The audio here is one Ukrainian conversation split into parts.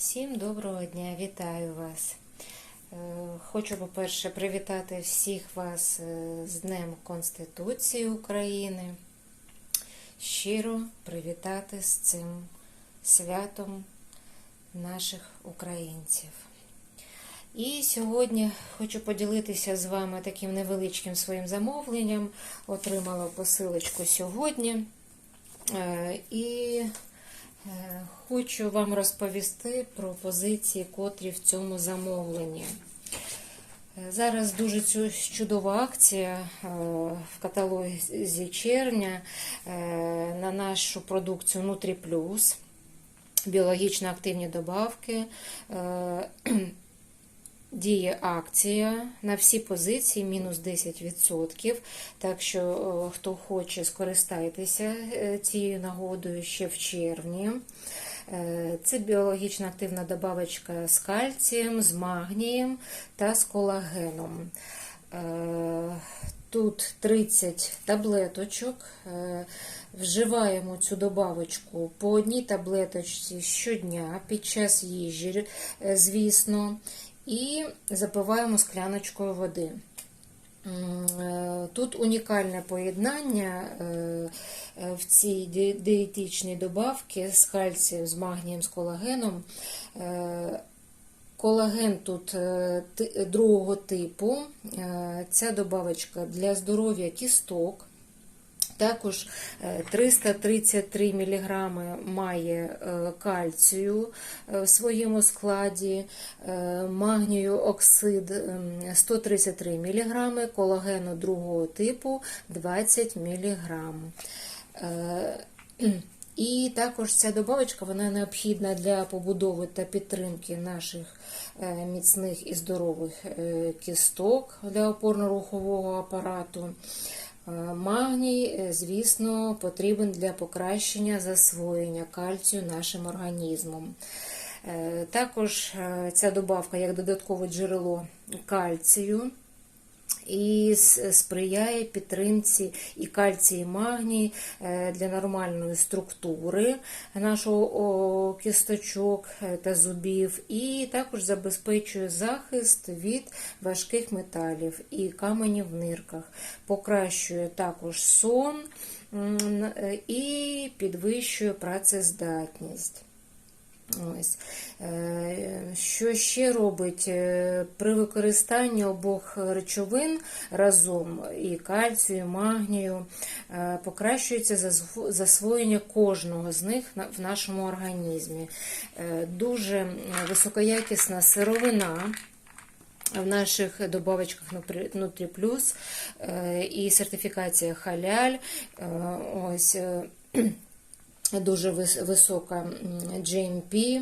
Всім доброго дня, вітаю вас. Е, Хочу, по-перше, привітати всіх вас е, з Днем Конституції України. Щиро привітати з цим святом наших українців. І сьогодні хочу поділитися з вами таким невеличким своїм замовленням. Отримала посилочку сьогодні. Е, І Хочу вам розповісти про позиції, котрі в цьому замовленні. Е, Зараз дуже чудова акція е, в каталозі червня е, на нашу продукцію Нутрі Плюс, біологічно активні добавки. Діє акція на всі позиції мінус 10%. Так що, е, хто хоче, скористайтеся е, цією нагодою ще в червні. Е, Це біологічно активна добавочка з кальцієм, з магнієм та з колагеном. Тут 30 таблеточок. Вживаємо цю добавочку по одній таблеточці щодня під час їжі, звісно, і запиваємо скляночкою води. Е, Тут унікальне поєднання е, е, в цій дієтичній добавці з кальцієм, з магнієм, з колагеном. Колаген тут другого типу. Ця добавочка для здоров'я кісток. Також е, 333 мг має е, кальцію е, в своєму складі, е, магнію оксид ем, 133 мг, колагену другого типу 20 мг. І також ця добавочка вона необхідна для побудови та підтримки наших е, міцних і здорових е, кісток для опорно-рухового апарату. Е, Магній, е, звісно, потрібен для покращення засвоєння кальцію нашим організмом. Е, Також ця добавка як додаткове джерело кальцію і сприяє підтримці і кальцій, і магній е, для нормальної структури нашого кісточок е, та зубів, і також забезпечує захист від важких металів і каменів в нирках, покращує також сон е, і підвищує працездатність. Ось. Е, Що ще робить Е, при використанні обох речовин разом і кальцію, і магнію, е, покращується засвоєння кожного з них в нашому організмі. Дуже високоякісна сировина. В наших добавочках Нутрі Плюс і сертифікація халяль. Ось дуже вис- висока GMP.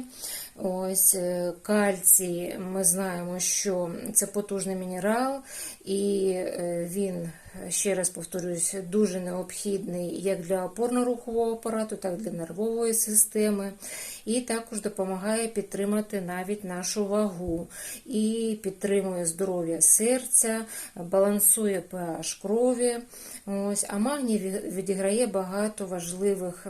Ось е, кальцій. Ми знаємо, що це потужний мінерал, і е, він, ще раз повторюсь, дуже необхідний як для опорно-рухового апарату, так і для нервової системи. І також допомагає підтримати навіть нашу вагу і підтримує здоров'я серця, балансує pH крові. Ось, а магній відіграє багато важливих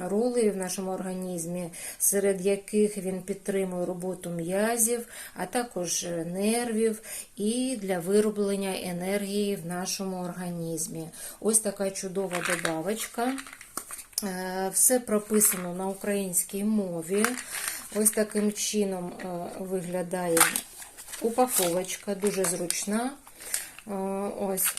ролей в нашому організмі, серед яких він підтримує роботу м'язів, а також е, нервів і для вироблення енергії в нашому організмі. Ось така чудова добавочка. Е, Все прописано на українській мові. Ось таким чином е, виглядає упаковочка, дуже зручна. Е, Ось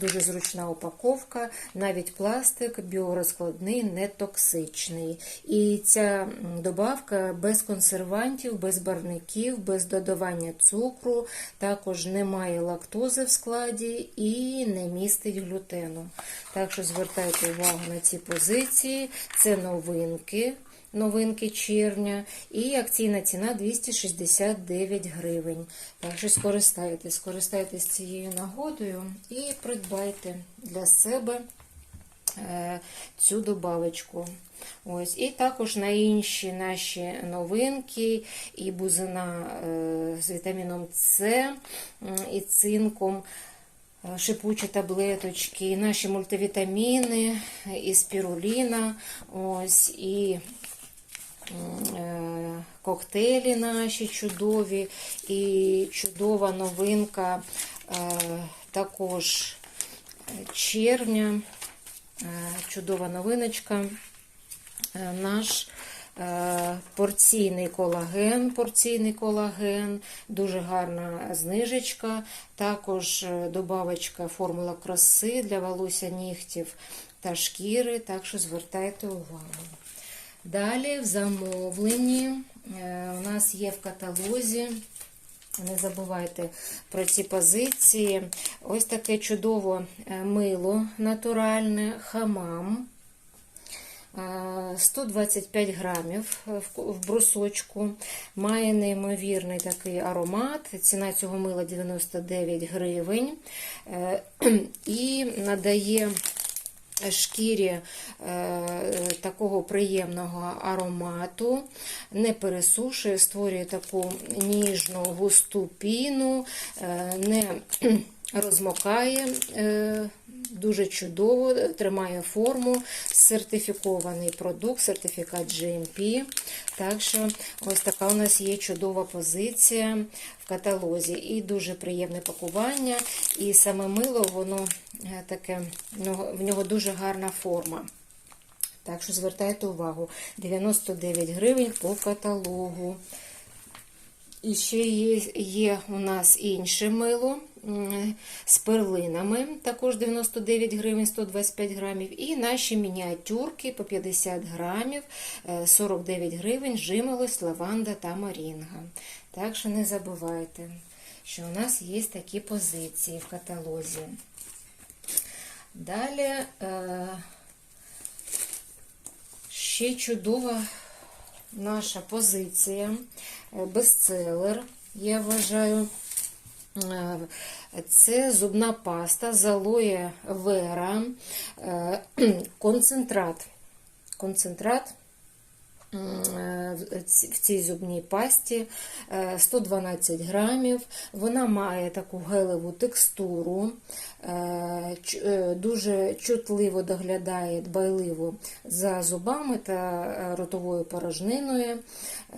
Дуже зручна упаковка, навіть пластик біорозкладний, не токсичний. І ця добавка без консервантів, без барників, без додавання цукру, також не має лактози в складі і не містить глютену. Так що звертайте увагу на ці позиції. Це новинки. Новинки червня і акційна ціна 269 гривень. Так що скористайтесь, скористайтесь цією нагодою і придбайте для себе е, цю добавочку. Ось. І також на інші наші новинки, і бузина е, з вітаміном С, і цинком. е, Шипучі таблеточки, наші мультивітаміни, і спіруліна, ось, і коктейлі наші чудові і чудова новинка е, також червня. Е, Чудова новиночка. Е, Наш е, порційний колаген, порційний колаген, дуже гарна знижечка. Також е, добавочка формула краси для волосся нігтів та шкіри, так що звертайте увагу. Далі в замовленні е, у нас є в каталозі. Не забувайте про ці позиції. Ось таке чудове е, мило натуральне, хамам. Е, 125 грамів в- брусочку. Має неймовірний такий аромат. Ціна цього мила 99 гривень. Е, І надає шкірі е, такого приємного аромату, не пересушує, створює таку ніжну густу піну, е, не розмокає. Е, Дуже чудово, тримає форму, сертифікований продукт, сертифікат GMP. Так що ось така у нас є чудова позиція в каталозі. І дуже приємне пакування. І саме мило, воно е, таке, в нього дуже гарна форма. Так що звертайте увагу: 99 гривень по каталогу. І ще є, є у нас інше мило з перлинами, також 99 гривень 125 грамів. І наші мініатюрки по 50 грамів, е, 49 гривень, жимолость, лаванда та морінга. Так що не забувайте, що у нас є такі позиції в каталозі. Далі е, ще чудова наша позиція, е, бестселер, я вважаю. Е, Це зубна паста з алоє вера, е, концентрат. Концентрат в цій зубній пасті е, 112 грамів. Вона має таку гелеву текстуру, е, е, дуже чутливо доглядає дбайливо за зубами та е, ротовою порожниною.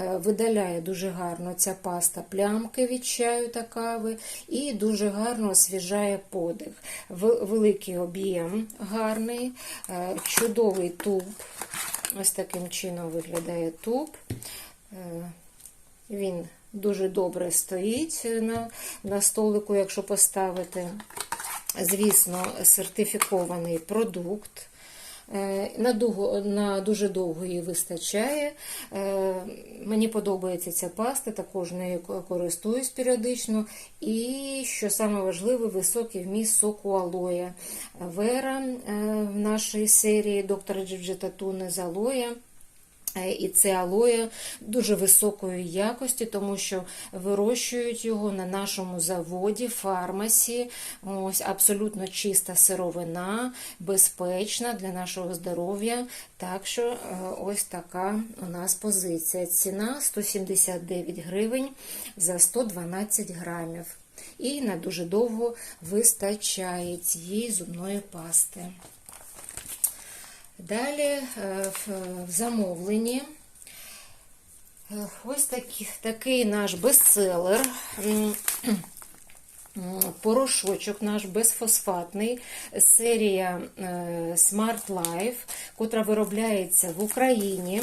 Е, Видаляє дуже гарно ця паста плямки від чаю та кави і дуже гарно освіжає подих. Великий об'єм гарний, е, чудовий туб. Ось таким чином виглядає туб. Е, Він дуже добре стоїть на, на столику, якщо поставити. Звісно, сертифікований продукт. Е, На, довго, на дуже довго її вистачає. Е, Мені подобається ця паста, також нею користуюсь періодично. І, що саме важливе, високий вміст соку алоя. Вера нашій серії доктора Джиджитатуни з алоя. Е, І це алоє дуже високої якості, тому що вирощують його на нашому заводі, фармасі. Ось абсолютно чиста сировина, безпечна для нашого здоров'я. Так що е, ось така у нас позиція. Ціна 179 гривень за 112 грамів. І на дуже довго вистачає цієї зубної пасти. Далі е, в замовленні. Е, ось такий, такий наш бестселер. Порошочок наш безфосфатний, серія е, Smart Life, котра виробляється в Україні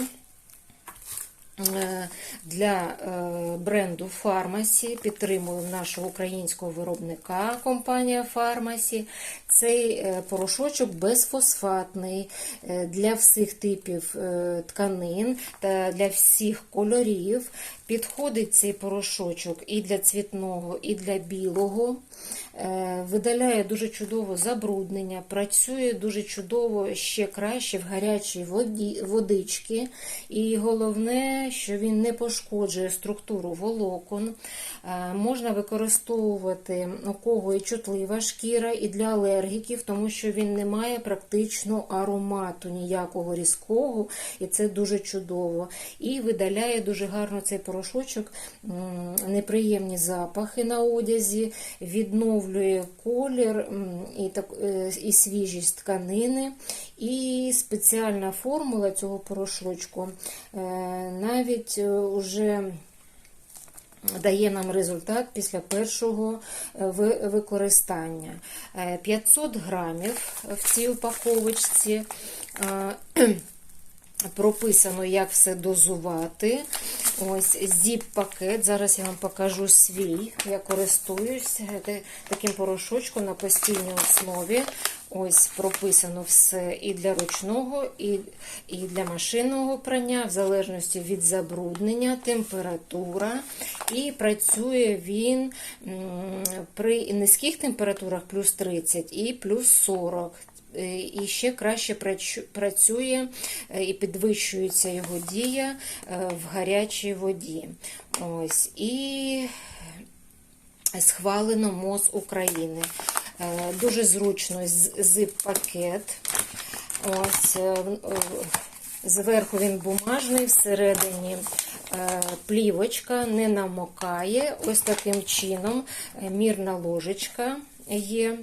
для е, бренду Фармасі. Підтримуємо нашого українського виробника компанія Фармасі. Цей е, порошочок безфосфатний е, для всіх типів тканин та для всіх кольорів. Підходить цей порошочок і для цвітного, і для білого. Е, Видаляє дуже чудово забруднення, працює дуже чудово ще краще в гарячій воді, водички. І головне, що він не пошкоджує структуру волокон. Е, Можна використовувати у кого і чутлива шкіра, і для алергіків, тому що він не має практично аромату ніякого різкого, і це дуже чудово. І видаляє дуже гарно цей порошочок неприємні запахи на одязі, відновлює колір і, так, е, і свіжість тканини. І спеціальна формула цього порошочку е, навіть е, уже дає нам результат після першого використання. Е, 500 грамів в цій упаковочці. Прописано, як все дозувати. Ось зіп-пакет. Зараз я вам покажу свій. Я користуюсь е, таким порошочком на постійній основі. Ось прописано все і для ручного, і, і для машинного прання, в залежності від забруднення, температура. І працює він при низьких температурах плюс 30 і плюс 40. Е, І ще краще працює е, і підвищується його дія е, в гарячій воді. Ось. І схвалено МОЗ України. Дуже зручно зип-пакет. Зверху він бумажний, всередині плівочка не намокає. Ось таким чином мірна ложечка є.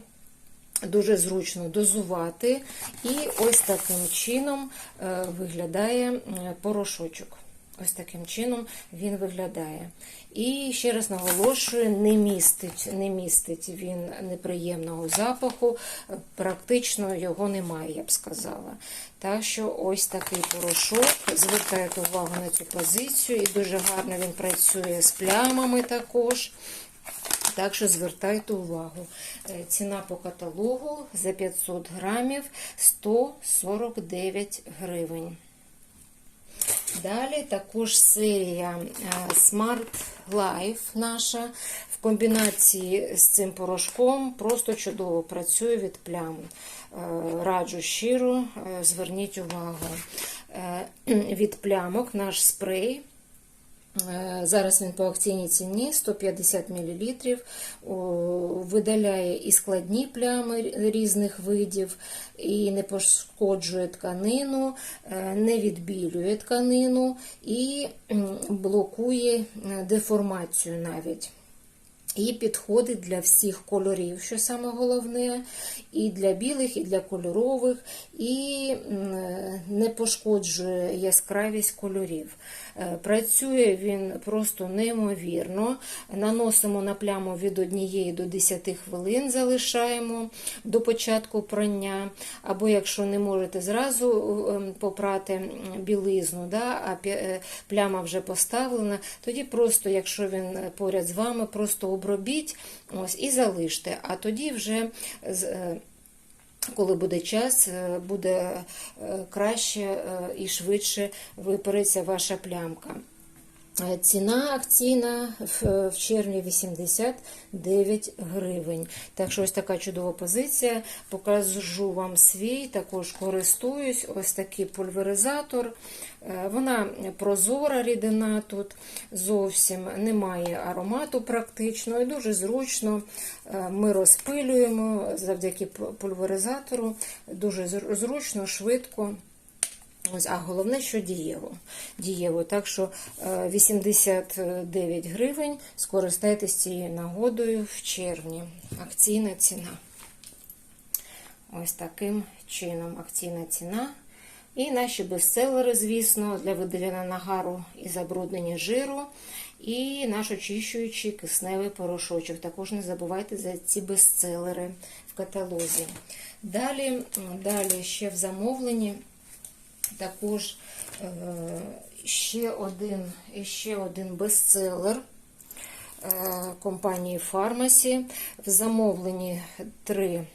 Дуже зручно дозувати, і ось таким чином е, виглядає порошочок. Ось таким чином він виглядає. І ще раз наголошую, не містить, не містить він неприємного запаху, практично його немає, я б сказала. Так що ось такий порошок. Звертайте увагу на цю позицію, і дуже гарно він працює з плямами також. Так що звертайте увагу. Е, Ціна по каталогу за 500 грамів 149 гривень. Далі також серія е, Smart Life наша в комбінації з цим порошком просто чудово працює від плям. Е, Раджу щиро, зверніть увагу. Від плямок наш спрей. Е, Зараз він по акційній ціні 150 мл. Видаляє і складні плями різних видів, і не пошкоджує тканину, е, не відбілює тканину і блокує е, деформацію навіть. І підходить для всіх кольорів, що саме головне, і для білих, і для кольорових, і не пошкоджує яскравість кольорів. Е, Працює він просто неймовірно. Наносимо на пляму від 1 до 10 хвилин, залишаємо до початку прання. Або якщо не можете зразу е, попрати білизну, да, а е, пляма вже поставлена, тоді просто, якщо він поряд з вами, просто обробіть ось, і залиште. А тоді вже е, коли буде час, е, буде е, краще і швидше випереться ваша плямка. Е, Ціна акційна в в червні 89 гривень. Так що ось така чудова позиція. Покажу вам свій, також користуюсь. Ось такий пульверизатор. Е, Вона прозора рідина тут зовсім немає аромату практично і дуже зручно. Е, Ми розпилюємо завдяки пульверизатору. Дуже зручно, швидко. Ось, а головне, що дієво. Дієво. Так що е, 89 гривень. Скористайтесь цією нагодою в червні. Акційна ціна. Ось таким чином акційна ціна. І наші бестселери, звісно, для видалення нагару і забруднення жиру. І наш очищуючий кисневий порошочок. Також не забувайте за ці бестселери в каталозі. Далі, далі ще в замовленні також е, ще один, ще один бестселер е, компанії Фармасі. В замовленні три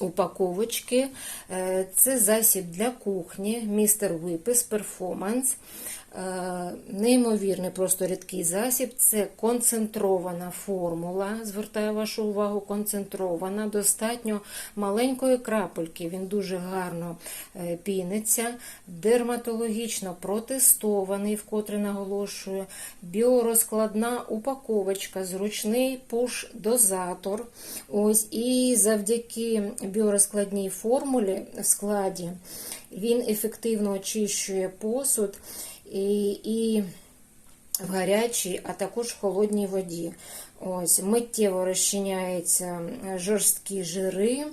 упаковочки. Е, Це засіб для кухні, містер Випис Перформанс. Е, Неймовірний, просто рідкий засіб. Це концентрована формула. Звертаю вашу увагу, концентрована, достатньо маленької крапельки. Він дуже гарно е, піниться, дерматологічно протестований, вкотре наголошую, біорозкладна упаковочка, зручний пуш-дозатор. Ось і завдяки біорозкладній формулі в складі він ефективно очищує посуд і, і в гарячій, а також в холодній воді. Ось, Миттєво розчиняються жорсткі жири.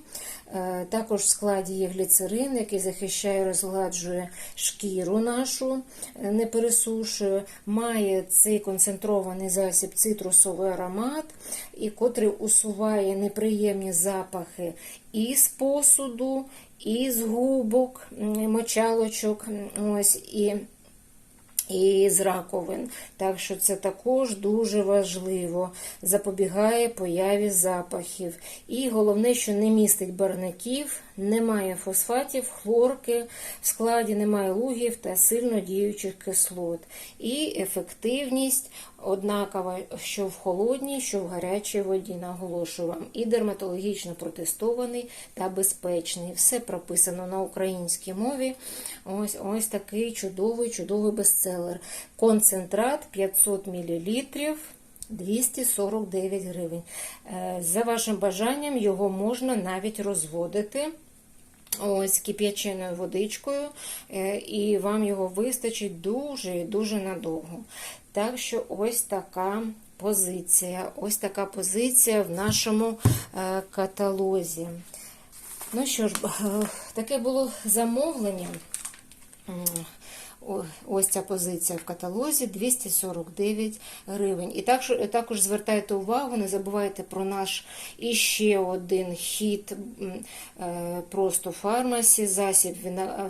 Е, Також в складі є гліцерин, який захищає, розгладжує шкіру нашу, е, не пересушує. Має цей концентрований засіб цитрусовий аромат, і котрий усуває неприємні запахи і з посуду, і з губок, мочалочок. Ось, і і з раковин. Так що це також дуже важливо. Запобігає появі запахів. І головне, що не містить барників, немає фосфатів, хлорки, в складі немає лугів та сильно діючих кислот. І ефективність однакова, що в холодній, що в гарячій воді, наголошую вам. І дерматологічно протестований та безпечний. Все прописано на українській мові. Ось ось такий чудовий, чудовий бестселер. Концентрат 500 мл. 249 гривень. Е, За вашим бажанням його можна навіть розводити ось кип'яченою водичкою, е, і вам його вистачить дуже дуже надовго. Так що ось така позиція. Ось така позиція в нашому е, каталозі. Ну що ж, е, таке було замовлення. Ось ця позиція в каталозі 249 гривень. І також, також звертайте увагу, не забувайте про наш іще один хід е, просто фармасі, засіб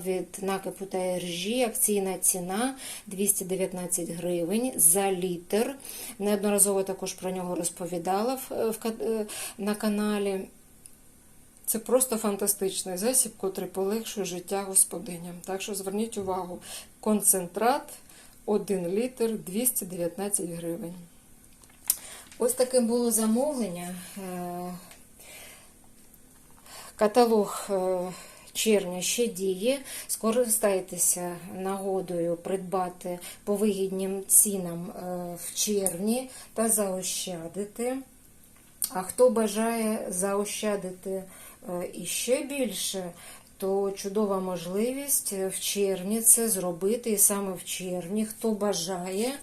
від накипу та іржі, акційна ціна 219 гривень за літр. Неодноразово також про нього розповідала в, е, на каналі. Це просто фантастичний засіб, котрий полегшує життя господиням. Так що зверніть увагу, концентрат 1 літр 219 гривень. Ось таке було замовлення. Е, Каталог е, червня ще діє. Скористайтеся нагодою придбати по вигідним цінам е, в червні та заощадити. А хто бажає заощадити е, іще більше, то чудова можливість в червні це зробити, і саме в червні, хто бажає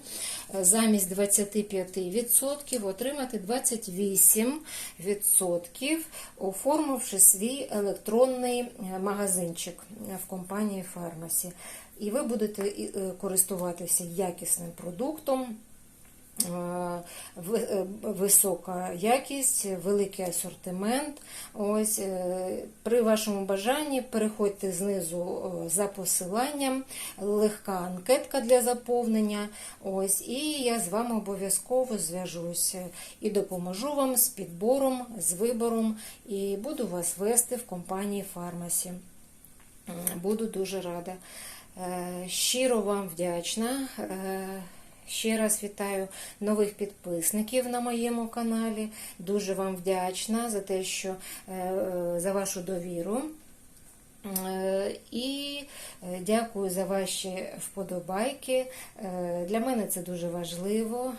е, замість 25% отримати 28%, оформивши свій електронний е, магазинчик в компанії Фармасі. І ви будете е, користуватися якісним продуктом. Е, е, висока якість, великий асортимент. Ось е, при вашому бажанні переходьте знизу за посиланням, легка анкетка для заповнення. Ось, і я з вами обов'язково зв'яжуся і допоможу вам з підбором, з вибором, і буду вас вести в компанії Фармасі. Буду дуже рада. Щиро вам вдячна. Ще раз вітаю нових підписників на моєму каналі. Дуже вам вдячна за те, що е, е, за вашу довіру. Е, І дякую за ваші вподобайки. Для мене це дуже важливо.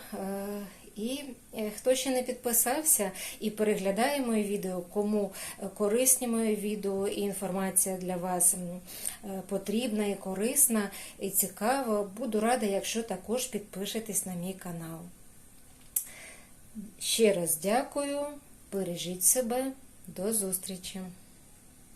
І е, хто ще не підписався і переглядає мої відео, кому е, корисні мої відео і інформація для вас е, потрібна і корисна і цікава, буду рада, якщо також підпишетесь на мій канал. Ще раз дякую, бережіть себе, до зустрічі!